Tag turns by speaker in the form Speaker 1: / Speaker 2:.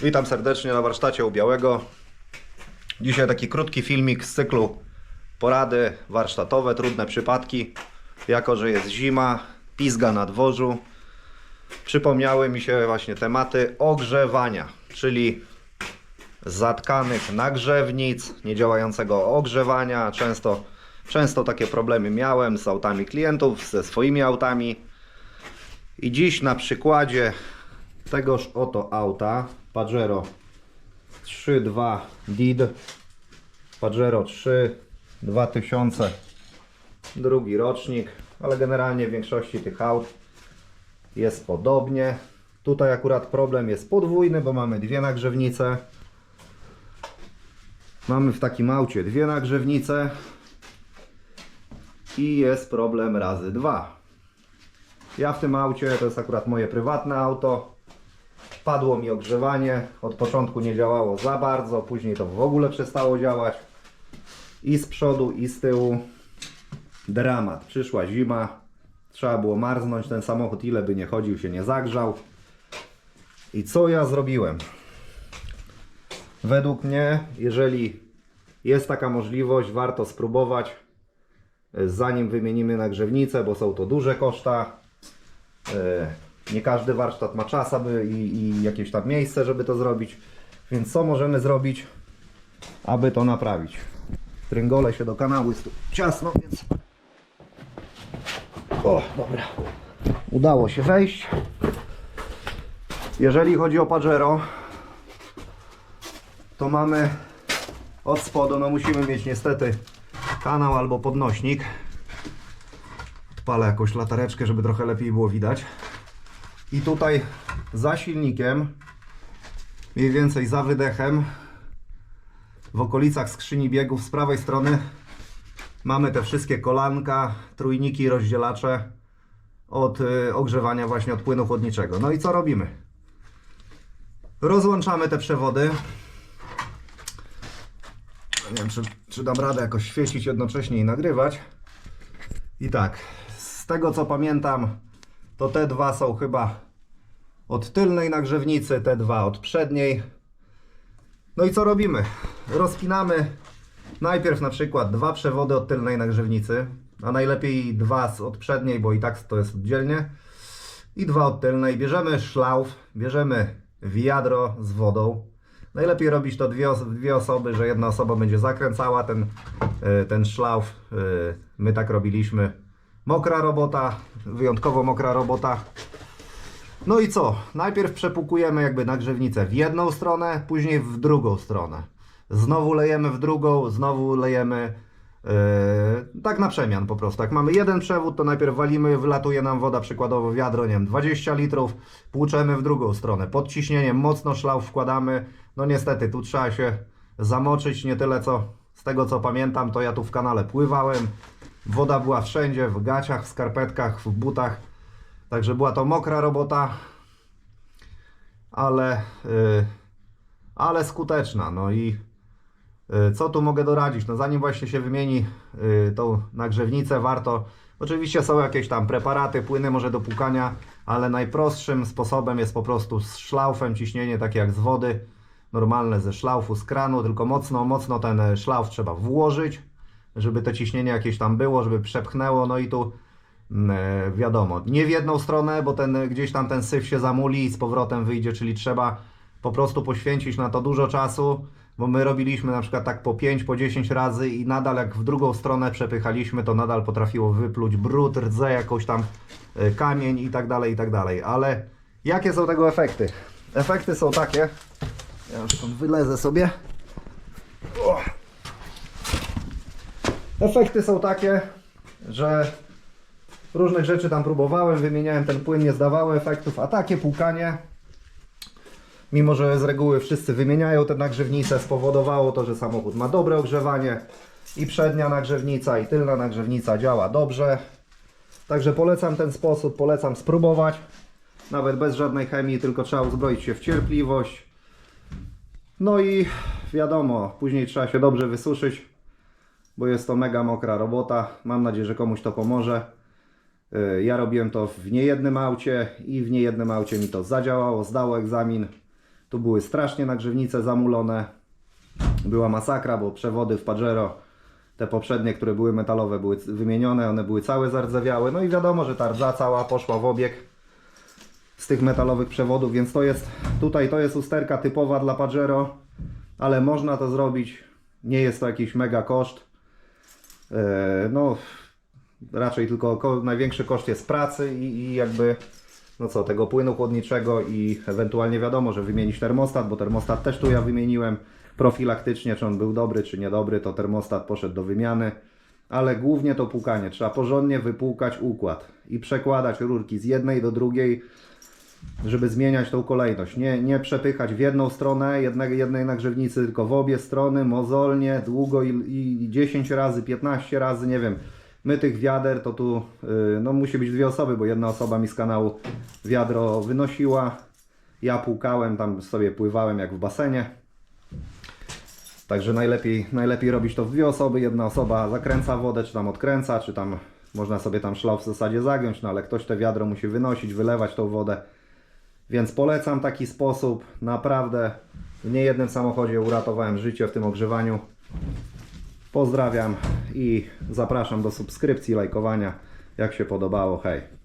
Speaker 1: Witam serdecznie na warsztacie u Białego. Dzisiaj taki krótki filmik z cyklu porady warsztatowe, trudne przypadki. Jako, że jest zima, pizga na dworzu, przypomniały mi się właśnie tematy ogrzewania, czyli zatkanych nagrzewnic, niedziałającego ogrzewania. Często, często takie problemy miałem z autami klientów, ze swoimi autami. I dziś na przykładzie tegoż oto auta Pajero 3.2 DID Pajero 3 2000 drugi rocznik, ale generalnie w większości tych aut jest podobnie. Tutaj akurat problem jest podwójny, bo mamy dwie nagrzewnice. Mamy w takim aucie dwie nagrzewnice i jest problem razy dwa. Ja w tym aucie, to jest akurat moje prywatne auto, padło mi ogrzewanie, od początku nie działało za bardzo, później to w ogóle przestało działać. I z przodu, i z tyłu dramat. Przyszła zima, trzeba było marznąć, ten samochód ile by nie chodził się nie zagrzał. I co ja zrobiłem? Według mnie, jeżeli jest taka możliwość, warto spróbować, e, zanim wymienimy nagrzewnicę, bo są to duże koszta. Nie każdy warsztat ma czas aby i, i jakieś tam miejsce, żeby to zrobić. Więc co możemy zrobić, aby to naprawić? Tryngole się do kanału, jest tu ciasno, więc... O, dobra. Udało się wejść. Jeżeli chodzi o Pajero, to mamy od spodu, no musimy mieć niestety kanał albo podnośnik. Odpalę jakąś latareczkę, żeby trochę lepiej było widać. I tutaj za silnikiem, mniej więcej za wydechem, w okolicach skrzyni biegów z prawej strony mamy te wszystkie kolanka, trójniki, rozdzielacze od y, ogrzewania właśnie od płynu chłodniczego. No i co robimy? Rozłączamy te przewody. Nie wiem, czy, czy dam radę jakoś świecić jednocześnie i nagrywać. I tak, z tego co pamiętam, to te dwa są chyba od tylnej nagrzewnicy, te dwa od przedniej. No i co robimy? Rozpinamy najpierw na przykład dwa przewody od tylnej nagrzewnicy, a najlepiej dwa z od przedniej, bo i tak to jest oddzielnie. I dwa od tylnej. Bierzemy szlauf, bierzemy wiadro z wodą. Najlepiej robić to dwie, os- dwie osoby, że jedna osoba będzie zakręcała ten, y, ten szlauf. Y, My tak robiliśmy. Mokra robota, wyjątkowo mokra robota. No i co? Najpierw przepukujemy jakby nagrzewnicę w jedną stronę, później w drugą stronę. Znowu lejemy w drugą, znowu lejemy yy, tak na przemian po prostu. Jak mamy jeden przewód, to najpierw walimy, wylatuje nam woda, przykładowo wiadro, nie wiem, 20 litrów, płuczemy w drugą stronę. Pod ciśnieniem mocno szlauf wkładamy. No niestety, tu trzeba się zamoczyć, nie tyle co z tego co pamiętam, to ja tu w kanale pływałem. Woda była wszędzie, w gaciach, w skarpetkach, w butach. Także była to mokra robota, ale, y, ale skuteczna. No i y, co tu mogę doradzić? No zanim właśnie się wymieni y, tą nagrzewnicę, warto. Oczywiście są jakieś tam preparaty, płyny może do płukania, ale najprostszym sposobem jest po prostu z szlaufem ciśnienie takie jak z wody, normalne ze szlaufu, z kranu, tylko mocno, mocno ten e, szlauf trzeba włożyć, żeby to ciśnienie jakieś tam było, żeby przepchnęło, no i tu Mm, e, wiadomo, nie w jedną stronę, bo ten, gdzieś tam ten syf się zamuli i z powrotem wyjdzie, czyli trzeba po prostu poświęcić na to dużo czasu, bo my robiliśmy na przykład tak po 5, po 10 razy i nadal jak w drugą stronę przepychaliśmy, to nadal potrafiło wypluć brud, rdze, jakąś tam e, kamień i tak dalej, i tak dalej. Ale jakie są tego efekty? Efekty są takie, ja już stąd wylezę sobie. Efekty są takie, że Różnych rzeczy tam próbowałem, wymieniałem ten płyn, nie zdawało efektów, a takie płukanie, mimo że z reguły wszyscy wymieniają te nagrzewnice, spowodowało to, że samochód ma dobre ogrzewanie i przednia nagrzewnica i tylna nagrzewnica działa dobrze. Także polecam ten sposób, polecam spróbować, nawet bez żadnej chemii, tylko trzeba uzbroić się w cierpliwość. No i wiadomo, później trzeba się dobrze wysuszyć, bo jest to mega mokra robota. Mam nadzieję, że komuś to pomoże. Y, Ja robiłem to w niejednym aucie i w niejednym aucie mi to zadziałało, zdało egzamin. Tu były strasznie nagrzewnice zamulone. Była masakra, bo przewody w Pajero, te poprzednie, które były metalowe, były wymienione, one były całe zardzewiałe. No i wiadomo, że ta rdza cała poszła w obieg z tych metalowych przewodów, więc to jest tutaj to jest usterka typowa dla Pajero, ale można to zrobić. Nie jest to jakiś mega koszt. E, No, raczej tylko ko- największy koszt jest pracy i, i jakby no co, tego płynu chłodniczego i ewentualnie wiadomo, że wymienić termostat, bo termostat też tu ja wymieniłem profilaktycznie, czy on był dobry, czy niedobry, to termostat poszedł do wymiany. Ale głównie to płukanie. Trzeba porządnie wypłukać układ i przekładać rurki z jednej do drugiej, żeby zmieniać tą kolejność. Nie, nie przepychać w jedną stronę jednej, jednej nagrzewnicy, tylko w obie strony, mozolnie, długo i, i 10 razy, 15 razy, nie wiem. My tych wiader to tu yy, no, musi być dwie osoby, bo jedna osoba mi z kanału wiadro wynosiła. Ja płukałem, tam sobie pływałem jak w basenie. Także najlepiej, najlepiej robić to w dwie osoby. Jedna osoba zakręca wodę, czy tam odkręca, czy tam można sobie tam szlał w zasadzie zagiąć, no ale ktoś te wiadro musi wynosić, wylewać tą wodę. Więc polecam taki sposób. Naprawdę w niejednym samochodzie uratowałem życie w tym ogrzewaniu. Pozdrawiam i zapraszam do subskrypcji, lajkowania. Jak się podobało, hej.